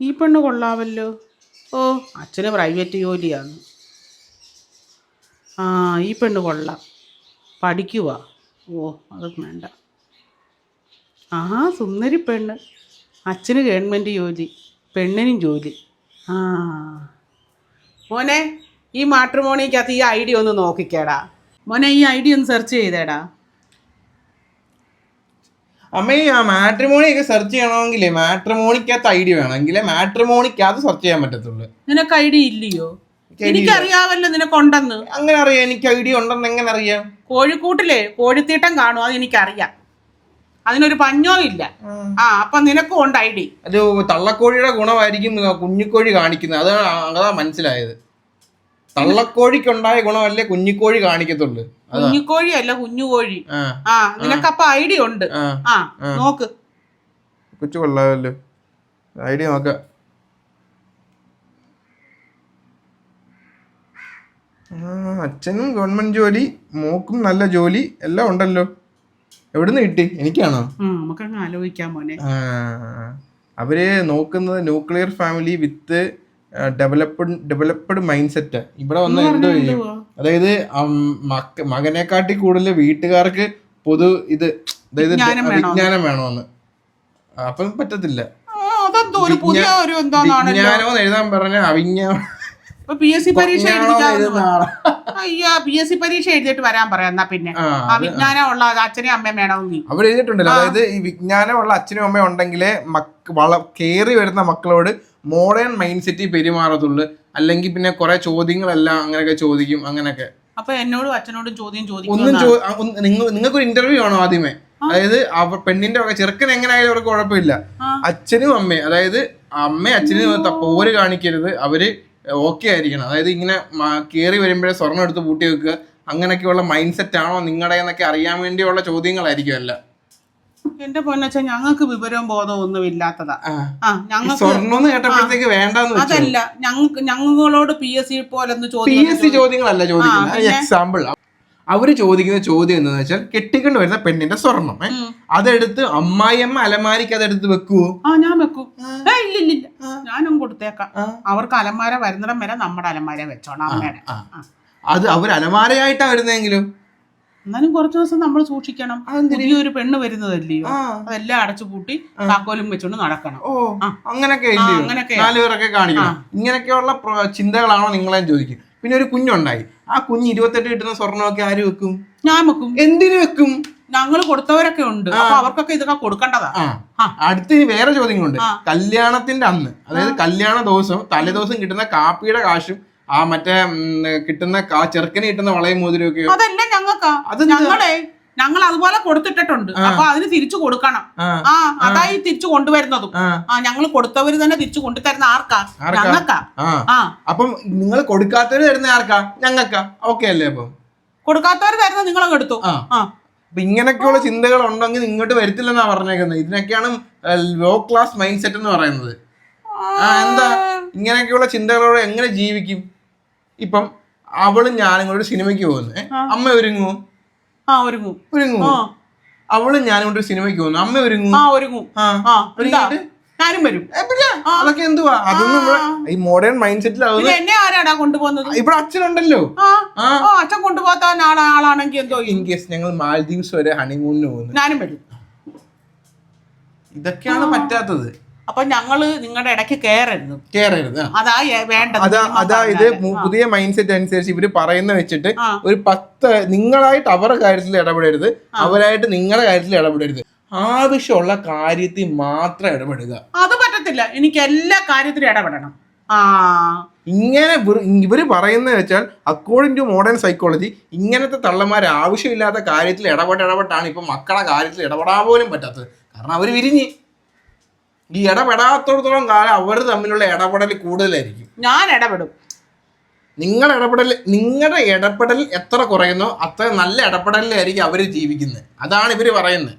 ഈ പെണ്ണ് കൊള്ളാമല്ലോ ഓ അച്ഛന് പ്രൈവറ്റ് ജോലിയാണ്. ആ ഈ പെണ്ണ് കൊള്ളാം. പഠിക്കുക ഓ അത് വേണ്ട. ആ സുന്ദരി പെണ്ണ്. അച്ഛന് ഗവൺമെന്റ് ജോലി പെണ്ണിനും ജോലി. ആ. മോനെ ഈ മാട്രിമോണിക്കകത്ത് ഈ ഐ ഡി ഒന്ന് നോക്കിക്കേടാ. മോനെ ഈ ഐ ഡി ഒന്ന് സെർച്ച് ചെയ്തേടാ. അമ്മ ഈ മാട്രിമോണി ഒക്കെ സെർച്ച് ചെയ്യണമെങ്കിൽ മാട്രിമോണിക്കകത്ത് ഐ ഡി വേണം. എങ്കിലേ മാട്രിമോണിക്കകത്ത് സെർച്ച് ചെയ്യാൻ പറ്റത്തുള്ളൂ. നിനക്ക് ഐ ഡി ഇല്ലയോ? എനിക്കറിയാവല്ലോ നിനക്കുണ്ടെന്ന്. അങ്ങനെ അറിയാം. എനിക്ക് ഐ ഡി ഉണ്ടെന്ന് എങ്ങനെ അറിയാം? കോഴിക്കൂട്ടിലെ കോഴിത്തീട്ടം കാണും. അത് എനിക്കറിയാം. അതിനൊരു പഞ്ഞോ ഇല്ല. ആ. അപ്പൊ നിനക്കും ഉണ്ട് ഐ ഡി. അത് തള്ളക്കോഴിയുടെ ഗുണമായിരിക്കും കുഞ്ഞിക്കോഴി കാണിക്കുന്നത്. അതാണ് അതാ മനസ്സിലായത്. തള്ളക്കോഴിക്കുണ്ടായ ഗുണമല്ലേ കുഞ്ഞിക്കോഴി കാണിക്കത്തുള്ളൂ. കുഞ്ഞുകോഴി അല്ല കുഞ്ഞുകോഴി. ആ. ആ നിനക്കപ്പൊ ഐഡിയ ഉണ്ട്. ആ. നോക്ക്. കൊച്ചു കൊള്ളാമല്ലോ ഐഡിയ നോക്ക. അച്ഛനും ഗവൺമെന്റ് ജോലി മോക്കും നല്ല ജോലി എല്ലാം ഉണ്ടല്ലോ. എവിടുന്ന് കിട്ടി? എനിക്കാണോ? നമുക്കങ്ങ് ആലോചിക്കാം മോനെ. അവർ നോക്കുന്നത് nuclear family with developed developed mind set ഇവിടെ വന്ന എന്തോ ചെയ്യും? അതായത് മകനെക്കാട്ടി കൂടുതൽ വീട്ടുകാർക്ക് പൊതു ഇത് അതായത് വിജ്ഞാനം വേണോ? വിജ്ഞാനം വേണമെന്ന് അപ്പം പറ്റത്തില്ല. വിജ്ഞാനം എഴുതാൻ പറഞ്ഞ അവിജ്ഞാനം പി എസ് സി പരീക്ഷ. അയ്യോ പി എസ് സി പരീക്ഷ എഴുതിയിട്ട് വരാൻ പറയാം എന്നാ പിന്നെ. ആ, ആ വിജ്ഞാനം ഉള്ള അച്ഛനെയും അമ്മയും വേണമെങ്കിൽ അവർ എഴുതിയിട്ടുണ്ടല്ലോ അതായത് ഈ വിജ്ഞാനമുള്ള അച്ഛനും അമ്മയും ഉണ്ടെങ്കിലേ മക്ക വള കേറി വരുന്ന മക്കളോട് മോഡേൺ മൈൻഡ് സെറ്റിൽ പെരുമാറത്തുള്ളൂ. അല്ലെങ്കിൽ പിന്നെ കുറെ ചോദ്യങ്ങളെല്ലാം അങ്ങനെയൊക്കെ ചോദിക്കും അങ്ങനെയൊക്കെ. അപ്പൊ എന്നോടും അച്ഛനോടും ചോദ്യം ഒന്നും ചോദിക്കും ചോ നിങ്ങൾ നിങ്ങൾക്കൊരു ഇന്റർവ്യൂ ആണോ ആദ്യമേ? അതായത് അവർ പെണ്ണിന്റെ ഒക്കെ ചെറുക്കൻ എങ്ങനെയായാലും അവർക്ക് കുഴപ്പമില്ല. അച്ഛനും അമ്മയും അതായത് അമ്മയും അച്ഛനും ത- പോര് കാണിക്കരുത് അവർ ഓക്കെ ആയിരിക്കണം. അതായത് ഇങ്ങനെ മ- കേറി വരുമ്പോഴേ സ്വർണം എടുത്ത് പൂട്ടി വെക്കുക അങ്ങനെയൊക്കെയുള്ള മൈൻഡ് സെറ്റ് ആണോ നിങ്ങളുടെ എന്നൊക്കെ അറിയാൻ വേണ്ടിയുള്ള ചോദ്യങ്ങളായിരിക്കും അല്ല എന്റെ പൊന്നച്ച ഞങ്ങൾക്ക് വിവരവും ബോധവും ഒന്നും ഇല്ലാത്തതാ. ആ. ഞങ്ങൾക്ക് വേണ്ടെന്ന് അതല്ല ഞങ്ങൾക്ക് ഞങ്ങളോട് പി എസ് സി പോലെ പി ചോദ്യം എസ് സി ചോദ്യങ്ങളല്ല ചോദിക്കുന്നത്. എക്സാമ്പിൾ അവർ ചോദിക്കുന്ന ചോദ്യം എന്താണെന്ന് വെച്ചാൽ കെട്ടിക്കൊണ്ട് വരുന്ന പെണ്ണിന്റെ സ്വർണം അതെടുത്ത് അമ്മായിയമ്മ അലമാരിക്ക് അതെടുത്ത് വെക്കുവോ? ആ ഞാൻ വെക്കും. ഇല്ലില്ല ഇല്ല ഇല്ല ഇല്ല. ഞാനും കൊടുത്തേക്കാം. അവർക്ക് അലമാര വരുന്നിടം വരെ നമ്മുടെ അലമാര വെച്ചോണം അമ്മയുടെ. അത് അവർ അലമാരയായിട്ടാ വരുന്നെങ്കിലും എന്നാലും കുറച്ച് ദിവസം നമ്മൾ സൂക്ഷിക്കണം. പുതിയൊരു പെണ്ണ് വരുന്നതല്ലയോ. അതെല്ലാം അടച്ചു പൂട്ടി താക്കോലും വെച്ചോണ്ട് നടക്കണം. ഓ അങ്ങനൊക്കെ അങ്ങനൊക്കെ. നാലുപേരൊക്കെ കാണിക്കണം. ഇങ്ങനെയൊക്കെയുള്ള ചിന്തകളാണോ നിങ്ങളെ ചോദിക്കും പിന്നെ ഒരു കുഞ്ഞുണ്ടായി. ആ കുഞ്ഞ് ഇരുപത്തെട്ട് കിട്ടുന്ന സ്വർണമൊക്കെ ആര് വെക്കും? ഞാൻ വെക്കും. എന്തിനു വെക്കും? ഞങ്ങൾ കൊടുത്തവരൊക്കെ ഉണ്ട്. അപ്പൊ അവർക്കൊക്കെ ഇതൊക്കെ കൊടുക്കേണ്ടതാ. അടുത്ത് ഇനി വേറെ ചോദ്യങ്ങളുണ്ട്. കല്യാണത്തിന്റെ അന്ന് അതായത് കല്യാണ ദിവസം തലേദിവസം കിട്ടുന്ന കാപ്പിയുടെ കാശും ആ മറ്റേ കിട്ടുന്ന കാ- ചെറുക്കന് കിട്ടുന്ന വളയും മോതിരൊക്കെയോ അതല്ല ഞങ്ങൾക്ക്. അത് ഞങ്ങളെ ഞങ്ങൾ അതുപോലെ കൊടുത്തിട്ടിട്ടുണ്ട്. അപ്പൊ അതിന് തിരിച്ചു കൊടുക്കണം. ആ. ആ അതായി തിരിച്ചു കൊണ്ടുവരുന്നതും. ആ. ആ ഞങ്ങൾ കൊടുത്തവര് തന്നെ തിരിച്ചു കൊണ്ടുതരുന്ന ആർക്കാ? ഞങ്ങൾക്കാ. ആ. ആ. അപ്പം നിങ്ങൾ കൊടുക്കാത്തവര് തരുന്ന ആർക്കാ? ഞങ്ങൾക്കാ. ഓക്കെ അല്ലേ അപ്പൊ? കൊടുക്കാത്തവര് തരുന്ന നിങ്ങളങ്ങ് എടുത്തു. ആ. ആ. അപ്പൊ ഇങ്ങനെയൊക്കെയുള്ള ചിന്തകൾ ഉണ്ടെങ്കിൽ ഇങ്ങോട്ട് വരത്തില്ലെന്നാ പറഞ്ഞേക്കുന്നത് ഇതിനൊക്കെയാണ് ലോ ക്ലാസ് മൈൻഡ് സെറ്റ് എന്ന് പറയുന്നത്. ആ എന്താ? ഇങ്ങനെയൊക്കെയുള്ള ചിന്തകളോടെ എങ്ങനെ ജീവിക്കും? ഇപ്പം അവളും ഞാനും കൂടെ ഒരു സിനിമയ്ക്ക് പോകുന്നു? അമ്മ ഒരുങ്ങും ആ ഒരുങ്ങും. ഒരുങ്ങുമോ ആ. അവളും ഞാനും കൂടെ ഒരു സിനിമയ്ക്ക് പോകുന്നു. അമ്മ ഒരുങ്ങും ആ ഒരുങ്ങും. ആ. ആ ഞാനും വരും. അതൊക്കെ എന്തുവാ? അതൊന്നും ഈ മോഡേൺ മൈൻഡ് സെറ്റിൽ എന്നെ ആരാടാ കൊണ്ടുപോകുന്നത്? ഇവിടെ അച്ഛനുണ്ടല്ലോ. അച്ഛൻ കൊണ്ടുപോകാത്ത ആളാ ആളാണെങ്കിൽ എന്തോ? ഇൻ കേസ് ഞങ്ങൾ മാൽദീവ്സ് വരെ ഹണിമൂണിന് പോകുന്നു. ഞാനും വരും. ഇതൊക്കെയാണ് പറ്റാത്തത്. അപ്പൊ ഞങ്ങൾ നിങ്ങളുടെ ഇടയ്ക്ക് കയറരുത് കയറരുത് അതാ വേണ്ടത്. അതാ അതായത് പുതിയ മൈൻഡ് സെറ്റ് അനുസരിച്ച് ഇവർ പറയുന്ന വെച്ചിട്ട് ഒരു പത്ത് നിങ്ങളായിട്ട് അവരുടെ കാര്യത്തിൽ ഇടപെടരുത് അവരായിട്ട് നിങ്ങളുടെ കാര്യത്തിൽ ഇടപെടരുത്. ആവശ്യമുള്ള കാര്യത്തിൽ മാത്രം ഇടപെടുക. അത് പറ്റത്തില്ല. എനിക്ക് എല്ലാ കാര്യത്തിലും ഇടപെടണം. ആ. ഇങ്ങനെ ഇവർ പറയുന്നത് വെച്ചാൽ അക്കോർഡിംഗ് ടു മോഡേൺ സൈക്കോളജി ഇങ്ങനത്തെ തള്ളന്മാർ ആവശ്യമില്ലാത്ത കാര്യത്തിൽ ഇടപെട്ട് ഇടപെട്ടാണ് ഇപ്പൊ മക്കളെ കാര്യത്തിൽ ഇടപെടാൻ പോലും പറ്റാത്തത്. കാരണം അവർ വിരിഞ്ഞ്. ഈ ഇടപെടാത്തോടത്തോളം കാലം അവർ തമ്മിലുള്ള ഇടപെടൽ കൂടുതലായിരിക്കും. ഞാൻ ഇടപെടും. നിങ്ങൾ ഇടപെടൽ നിങ്ങളുടെ ഇടപെടൽ എത്ര കുറയുന്നോ അത്ര നല്ല ഇടപെടലിലായിരിക്കും അവർ ജീവിക്കുന്നത്. അതാണ് ഇവർ പറയുന്നത്.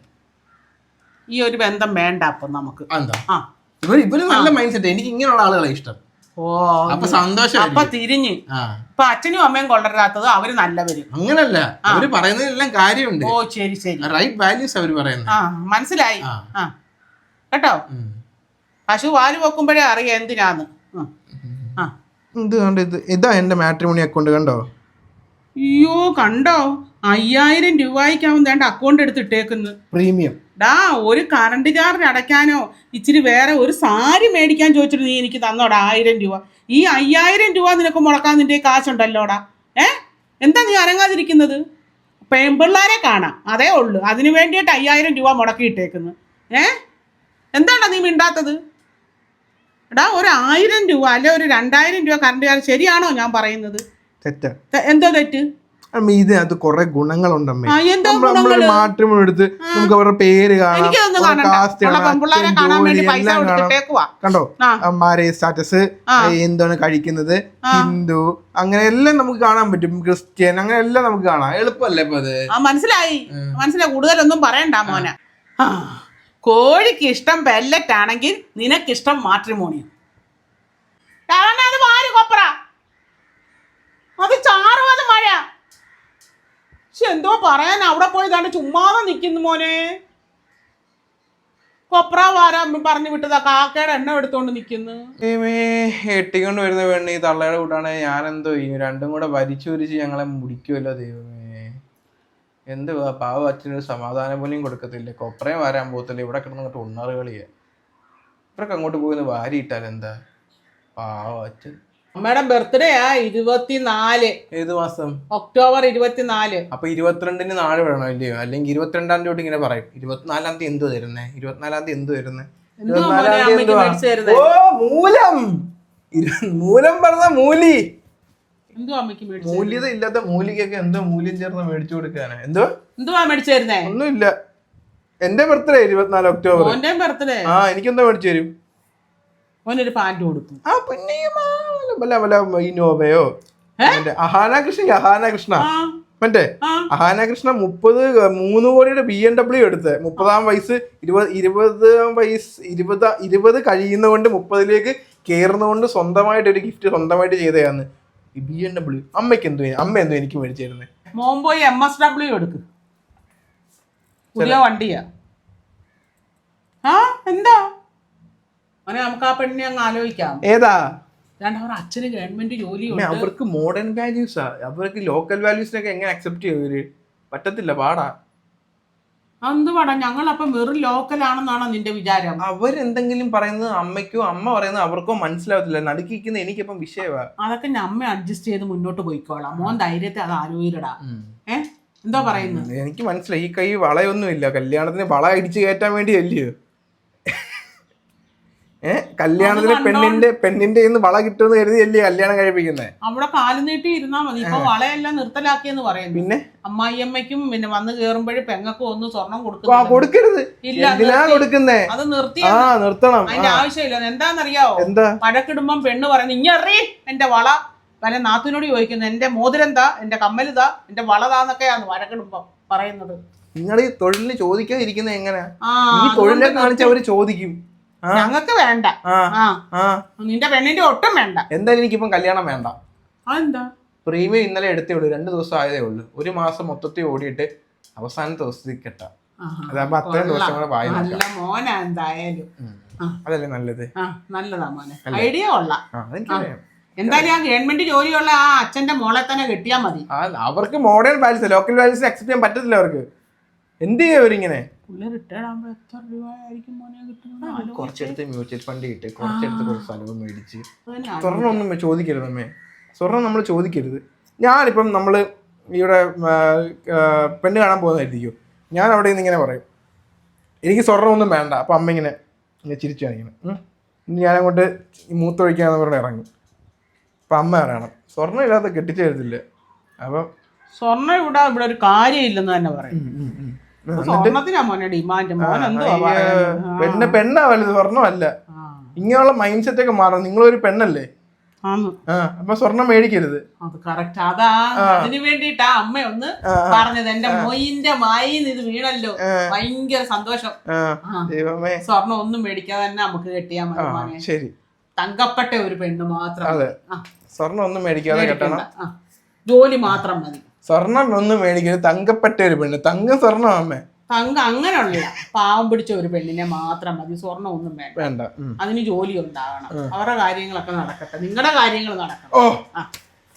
ഈ ഒരു ബന്ധം വേണ്ട അപ്പൊ നമുക്ക്. എന്താ? ആ. ഇവർ ഇവർ നല്ല മൈൻഡ് സെറ്റ് എനിക്ക് ഇങ്ങനെയുള്ള ആളുകളെ ഇഷ്ടം. ഓ അപ്പൊ അപ്പൊ സന്തോഷം തിരിഞ്ഞ്. ആ. ഇപ്പൊ അച്ഛനും അമ്മയും കൊള്ളരാത്തത് അവർ നല്ലവര്. അങ്ങനല്ല. അവർ പറയുന്നതിലെല്ലാം കാര്യമുണ്ട്. ഓ ശരി ശരി. റൈറ്റ് വാല്യൂസ് അവർ പറയുന്നത്. മനസ്സിലായി. കേട്ടോ. പശു പാൽ വെക്കുമ്പോഴേ അറിയാം എന്തിനാന്ന്. ആ. ഇത് കണ്ട് ഇത് ഇതാ എന്റെ മാട്രിമോണി അക്കൗണ്ട് കണ്ടോ? അയ്യോ കണ്ടോ? അയ്യായിരം രൂപയ്ക്കാവും വേണ്ട അക്കൗണ്ട് എടുത്ത് ഇട്ടേക്കുന്നു. പ്രീമിയം ഡാ ഒരു കറണ്ട് ചാർജ് അടയ്ക്കാനോ ഇച്ചിരി വേറെ ഒരു സാരി മേടിക്കാൻ ചോദിച്ചിട്ട് നീ എനിക്ക് തന്നോടാ ആയിരം രൂപ. ഈ അയ്യായിരം രൂപ നിനക്ക് മുടക്കാൻ നിന്റെ കാശുണ്ടല്ലോടാ. ഏ? എന്താ നീ അനങ്ങാതിരിക്കുന്നത്? പെൺപിള്ളാരെ കാണാം. അതേ ഉള്ളൂ. അതിനു വേണ്ടിയിട്ട് അയ്യായിരം രൂപ മുടക്കി ഇട്ടേക്കുന്നു. ഏ? എന്താണ് നീ മിണ്ടാത്തത്? എടാ ഒരു ആയിരം രൂപ അല്ലെ ഒരു രണ്ടായിരം രൂപ കറണ്ട് ചാർജ് ശരിയാണോ ഞാൻ പറയുന്നത്? തെറ്റാ. എന്തോ തെറ്റ്? അമ്മ ഇതിനകത്ത് കുറെ ഗുണങ്ങളുണ്ടമ്മേ. നമ്മൾ ഗുണങ്ങൾ? എടുത്ത് നമുക്ക് അവരുടെ പേര് കാണാം. കണ്ടോ? ആ. സ്റ്റാറ്റസ്. എന്താണ് കഴിക്കുന്നത്? ഹിന്ദു അങ്ങനെ എല്ലാം നമുക്ക് കാണാൻ പറ്റും. ക്രിസ്ത്യൻ അങ്ങനെ എല്ലാം നമുക്ക് കാണാം. എളുപ്പമല്ലേ ഇപ്പൊ അത്? മനസ്സിലായി. മനസ്സിലായി. കൂടുതലൊന്നും പറയണ്ട മോനെ. ആ, കോഴിക്ക് ഇഷ്ടം പെല്ലറ്റ് ആണെങ്കിൽ നിനക്കിഷ്ടം മാട്രിമോണിയം കാരണം അത് വാരി കൊപ്ര. അത് ചാറും അത് മഴ പക്ഷെ എന്തോ പറയാൻ അവിടെ പോയി താണ്ട് ചുമ്മാതെ നിൽക്കുന്നു മോനെ. കൊപ്ര വാരാൻ പറഞ്ഞു വിട്ടതാ. കാക്കയുടെ എണ്ണ എടുത്തോണ്ട് നിൽക്കുന്നു എട്ടിക്കൊണ്ട് വരുന്ന പെണ്ണി ഈ തള്ളയുടെ കൂട്ടാണ്. എന്തോ ചെയ്യും രണ്ടും കൂടെ വരിച്ചു വരിച്ച് ഞങ്ങളെ മുടിക്കുമല്ലോ ദൈവമേ. എന്ത് പാവ അച്ഛനൊരു സമാധാനം പോലും കൊടുക്കത്തില്ല? കൊപ്രയും വരാൻ പോകത്തില്ല? ഇവിടെ കിടന്നിട്ട് ഉണ്ണാറ് കളിയെ. ഇവരൊക്കെ അങ്ങോട്ട് പോയി വാരി ഇട്ടാൽ എന്താ? പാവ അച്ഛൻ. അമ്മയുടെ ബർത്ത്ഡേ ആ ഇരുപത്തിനാല്. ഏത് മാസം? ഒക്ടോബർ ഇരുപത്തിനാല്. അപ്പൊ ഇരുപത്തിരണ്ടിന് നാളെ വേണോ ഇല്ലയോ? അല്ലെങ്കിൽ ഇരുപത്തിരണ്ടാം തീയതി ഇങ്ങനെ പറയും. ഇരുപത്തിനാലാം തീയതി എന്ത് തരുന്നേ? ഇരുപത്തിനാലാം തീയതി എന്ത് തരുന്നേ? ഇരുപത്തിനാലാം തീയതി തരുന്നേ? ഓ മൂലം. മൂലം പറഞ്ഞ മൂലി. എന്തോ അമ്മയ്ക്ക് മേടിച്ചു മൂല്യത ഇല്ലാത്ത മൂലികയൊക്കെ എന്തോ മൂല്യം ചേർന്ന് മേടിച്ചു കൊടുക്കാനാ. എന്തോ? എന്തുവാ മേടിച്ചു തരുന്നേ? ഒന്നുമില്ല. എന്റെ ബർത്ത്ഡേ ഇരുപത്തിനാല് ഒക്ടോബർ. മോന്റെ ബർത്ത്ഡേ ആ എനിക്കെന്തോ മേടിച്ചു തരും. മോനൊരു പാന്റ് കൊടുത്തു. ആ പിന്നെ വല്ല വല്ല ഇന്നോവയോ അഹാന കൃഷ്ണ അഹാന കൃഷ്ണ മറ്റേ അഹാന കൃഷ്ണ മുപ്പത് മൂന്ന് കോടിയുടെ ബി എം ഡബ്ല്യു എടുത്ത്. മുപ്പതാം വയസ്സ് ഇരുപത് ഇരുപതാം വയസ്സ് ഇരുപത് ഇരുപത് കഴിയുന്നതുകൊണ്ട് മുപ്പതിലേക്ക് കയറുന്നതുകൊണ്ട് സ്വന്തമായിട്ട് ഒരു ഗിഫ്റ്റ് സ്വന്തമായിട്ട് ചെയ്തതാണ് ഈ ബി എം ഡബ്ല്യു അമ്മയ്ക്ക് എന്തോ അമ്മ എന്തോ എനിക്ക് മേടിച്ചു മോംബോയ് എം എസ് ഡബ്ല്യു എടുക്ക്. പുതിയ വണ്ടിയാ. ആ എന്താ? മോനെ നമുക്ക് ആ പെണ്ണിനെ അങ്ങ് ആലോചിക്കാം. ഏതാ? അവർ അച്ഛന് ഗവൺമെന്റ് അമ്മേ, അവർക്ക് മോഡേൺ വാല്യൂസാ അവർക്ക് ലോക്കൽ വാല്യൂസിനൊക്കെ എങ്ങനെ അക്സെപ്റ്റ് ചെയ്യും പറ്റത്തില്ല പാടാ. എന്ത് പടാ ഞങ്ങളപ്പം വെറും ലോക്കലാണെന്നാണോ നിന്റെ വിചാരം? അവരെന്തെങ്കിലും പറയുന്നത് അമ്മയ്ക്കോ അമ്മ പറയുന്നത് അവർക്കോ മനസ്സിലാവത്തില്ല. നടുക്കിക്കുന്ന എനിക്കിപ്പം വിഷയമാ അതൊക്കെ അമ്മ അഡ്ജസ്റ്റ് ചെയ്ത് മുന്നോട്ട് പോയിക്കോളാം. മോൻ ധൈര്യത്തെ അത് ഏ? എന്തോ പറയുന്നത് എനിക്ക് മനസ്സിലായി. ഈ കൈ വളയൊന്നുമില്ല. കല്യാണത്തിന് വള ഇടിച്ചു കയറ്റാൻ വേണ്ടി അല്ലയോ ഏ? കല്യാണത്തിന് പെണ്ണിന്റെ പെണ്ണിന്റെ നിന്ന് വള കിട്ടുമെന്ന് കരുതി അല്ലേ കല്യാണം കഴിപ്പിക്കുന്നത് അവിടെ കാൽ നീട്ടി ഇരുന്നാ മതി. ഇപ്പൊ വളയെല്ലാം നിർത്തലാക്കിയെന്ന് പറയുന്നു. പിന്നെ? അമ്മായിയമ്മയ്ക്കും പിന്നെ വന്ന് കേറുമ്പോഴും പെങ്ങക്കും ഒന്ന് സ്വർണം കൊടുക്കരുത്. ഇല്ല കൊടുക്കുന്നേ? അത് നിർത്തി ആ നിർത്തണം. അതിന്റെ ആവശ്യമില്ല. എന്താന്നറിയാവോ? എന്താ? പഴക്കിടുമ്പം പെണ്ണ് പറയുന്നത് ഇങ്ങറി എന്റെ വള. വല്ല നാത്തിനോട് ചോദിക്കുന്നു എന്റെ മോതിരെന്താ? എന്റെ കമ്മലിതാ? എന്റെ വളതാന്നൊക്കെയാണ് വഴക്കിടുമ്പം പറയുന്നത്. നിങ്ങൾ ഈ തൊഴിലിന് ചോദിക്കാതിരിക്കുന്നത് എങ്ങനെയാ ഈ തൊഴിലിനെ കാണിച്ച് അവർ ചോദിക്കും. ആ. ഞങ്ങക്ക് വേണ്ട. നിന്റെ പെണ്ണിന്റെ ഒട്ടും വേണ്ട. എന്തായാലും എനിക്കിപ്പം കല്യാണം വേണ്ട. അതെന്താ? പ്രീമിയം ഇന്നലെ എടുത്തേ ഉള്ളൂ. രണ്ട് ദിവസം ആയതേ ഉള്ളൂ. ഒരു മാസം മൊത്തത്തിൽ ഓടിയിട്ട് അവസാനത്തെ ദിവസത്തിൽ കെട്ടാം. അതാകുമ്പോ അത്രയും ദിവസം കൂടെ വായി നല്ല മോനാ എന്തായാലും. അതല്ലേ നല്ലത്? നല്ലതാ മോനെ. ഐഡിയ കൊള്ളാം. എന്തായാലും ആ ഗവൺമെന്റ് ജോലിയുള്ള ആ അച്ഛന്റെ മോളെ തന്നെ കെട്ടിയാ മതി. അവർക്ക് modern values local values accept ചെയ്യാൻ പറ്റത്തില്ല അവർക്ക്. എന്ത് ചെയ്യും അവരിങ്ങനെ പുള്ളി റിട്ടയർഡ് ആകുമ്പോൾ എത്ര രൂപ ആയിരിക്കും മോനെ കിട്ടുന്നത്? കുറച്ചെടുത്ത് മ്യൂച്വൽ ഫണ്ട് കിട്ടി കുറച്ചെടുത്ത് കുറച്ച് സ്ഥലവും മേടിച്ച്. സ്വർണം ഒന്നും ചോദിക്കരുത് അമ്മേ. സ്വർണം നമ്മൾ ചോദിക്കരുത്. ഞാനിപ്പം നമ്മൾ ഇവിടെ പെണ്ണ് കാണാൻ പോകുന്നതായിരിക്കും. ഞാൻ അവിടെ നിന്ന് ഇങ്ങനെ പറയും. എനിക്ക് സ്വർണമൊന്നും വേണ്ട. അപ്പം അമ്മ ഇങ്ങനെ ഇങ്ങനെ ചിരിച്ചു കാണിക്കണം ഇനി ഞാനങ്ങോട്ട് മൂത്ത മൂത്തൊഴിക്കാന്ന് പറഞ്ഞ് ഇറങ്ങും. അപ്പം അമ്മ പറയണം സ്വർണം ഇല്ലാതെ കെട്ടിച്ചു തരത്തില്ല അപ്പം സ്വർണം ഇവിടെ ഇവിടെ ഒരു കാര്യമില്ലെന്ന് തന്നെ പറയും. പെണ്ണ് പെണ്ണാ വലുത് സ്വർണമല്ല ഇങ്ങനെയുള്ള മൈൻഡ് സെറ്റ് ഒക്കെ മാറണം. നിങ്ങളൊരു പെണ്ണല്ലേ? അപ്പൊ സ്വർണം മേടിക്കരുത്. അത് കറക്റ്റ് അതാ. അതിന് വേണ്ടിട്ടാ അമ്മ ഒന്ന്. പറഞ്ഞത്. എന്റെ മൊയിന്റെ മായിന്ന് ഇത് വീണല്ലോ. ഭയങ്കര സന്തോഷം. സ്വർണം ഒന്നും മേടിക്കാതെ തന്നെ നമുക്ക് കെട്ടിയാ മതി ശരി. തങ്കപ്പെട്ട ഒരു പെണ്ണ് മാത്രം. സ്വർണം ഒന്നും മേടിക്കാതെ കെട്ടണം. ജോലി മാത്രം മതി. സ്വർണം ഒന്നും മേടിക്കരുത്. തങ്കപ്പെട്ട ഒരു പെണ്ണ്. തങ്കം സ്വർണം അമ്മേ. തങ്ക അങ്ങനെയുള്ള പാവം പിടിച്ച ഒരു പെണ്ണിനെ മാത്രം മതി. സ്വർണം ഒന്നും വേണ്ട. വേണ്ട. അതിന് ജോലി ഉണ്ടാകണം. അവരുടെ കാര്യങ്ങളൊക്കെ നടക്കട്ടെ. നിങ്ങളുടെ കാര്യങ്ങൾ നടക്കണം. ഓ. ആ.